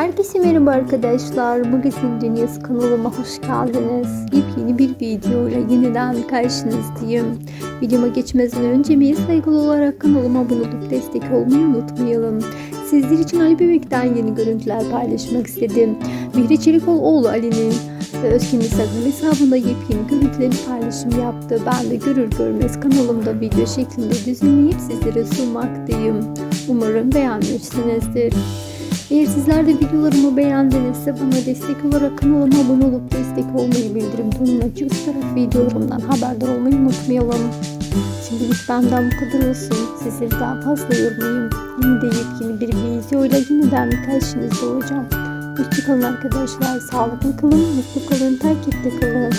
Herkese merhaba arkadaşlar. Magazin Dünyası kanalıma hoş geldiniz. Yepyeni bir videoyla yeniden karşınızdayım. Videoma geçmeden önce bir saygılı olarak kanalıma abone olup destek olmayı unutmayalım. Sizler için Ali Bebek'ten yeni görüntüler paylaşmak istedim. Mihri Çelikoğlu Ali'nin ve Özgün Instagram hesabında yepyeni görüntülerini paylaşım yaptı. Ben de görür görmez kanalımda video şeklinde düzenleyip sizlere sunmaktayım. Umarım beğenmişsinizdir. Eğer sizler de videolarımı beğendinizse bana destek olarak kanalıma abone olup destek olmayı bildirim tonuna tutarak videolarımdan haberdar olmayı unutmayalım. Şimdilik benden bu kadar olsun. Sizleri daha fazla yormayayım. Yine de yepyeni bir videoyla yeniden karşınızda olacağım. Hoşçakalın arkadaşlar. Sağlıklı kalın, mutlu kalın, takipte kalın.